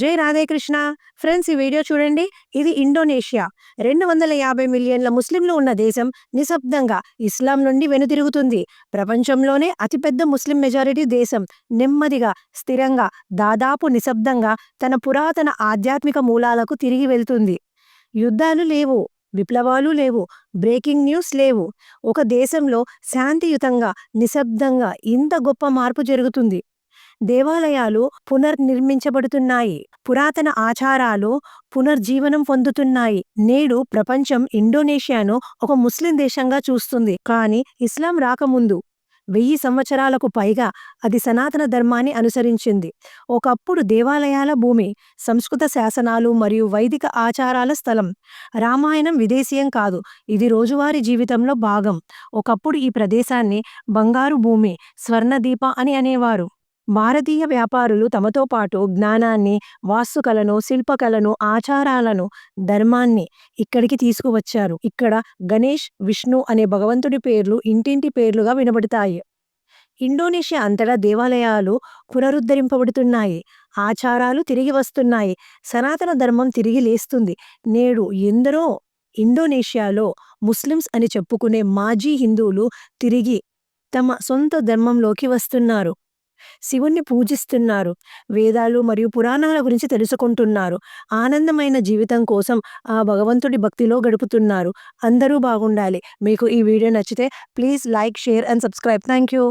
జై రాధేకృష్ణ. ఫ్రెండ్స్ ఈ వీడియో చూడండి. ఇది ఇండోనేషియా. రెండు వందల యాభై మిలియన్ల ముస్లింలు ఉన్న దేశం నిశ్శబ్దంగా ఇస్లాం నుండి వెనుతిరుగుతుంది. ప్రపంచంలోనే అతిపెద్ద ముస్లిం మెజారిటీ దేశం. నెమ్మదిగా స్థిరంగా దాదాపు నిశ్శబ్దంగా తన పురాతన ఆధ్యాత్మిక మూలాలకు తిరిగి వెళ్తుంది. యుద్ధాలు లేవు విప్లవాలు లేవు బ్రేకింగ్ న్యూస్ లేవు. ఒక దేశంలో శాంతియుతంగా నిశ్శబ్దంగా ఇంత గొప్ప మార్పు జరుగుతుంది. దేవాలయాలు పునర్నిర్మించబడుతున్నాయి. పురాతన ఆచారాలు పునర్జీవనం పొందుతున్నాయి. నేడు ప్రపంచం ఇండోనేషియాను ఒక ముస్లిం దేశంగా చూస్తుంది. కానీ ఇస్లాం రాకముందు వెయ్యి సంవత్సరాలకు పైగా అది సనాతన ధర్మాన్ని అనుసరించింది. ఒకప్పుడు దేవాలయాల భూమి సంస్కృత శాసనాలు మరియు వైదిక ఆచారాల స్థలం. రామాయణం విదేశీయం కాదు. ఇది రోజువారీ జీవితంలో భాగం. ఒకప్పుడు ఈ ప్రదేశాన్ని బంగారు భూమి స్వర్ణదీప అని అనేవారు. భారతీయ వ్యాపారులు తమతో పాటు జ్ఞానాన్ని వాస్తుకలను శిల్పకలను ఆచారాలను ధర్మాన్ని ఇక్కడికి తీసుకువచ్చారు. ఇక్కడ గణేష్ విష్ణు అనే భగవంతుడి పేర్లు ఇంటింటి పేర్లుగా వినబడతాయి. ఇండోనేషియా అంతటా దేవాలయాలు పునరుద్ధరింపబడుతున్నాయి. ఆచారాలు తిరిగి వస్తున్నాయి. సనాతన ధర్మం తిరిగి లేస్తుంది. నేడు ఎందరో ఇండోనేషియాలో ముస్లిమ్స్ అని చెప్పుకునే మాజీ హిందువులు తిరిగి తమ సొంత ధర్మంలోకి వస్తున్నారు. శివుణ్ణి పూజిస్తున్నారు. వేదాలు మరియు పురాణాల గురించి తెలుసుకుంటున్నారు. ఆనందమైన జీవితం కోసం ఆ భగవంతుడి భక్తిలో గడుపుతున్నారు. అందరూ బాగుండాలి. మీకు ఈ వీడియో నచ్చితే please like share and subscribe. Thank you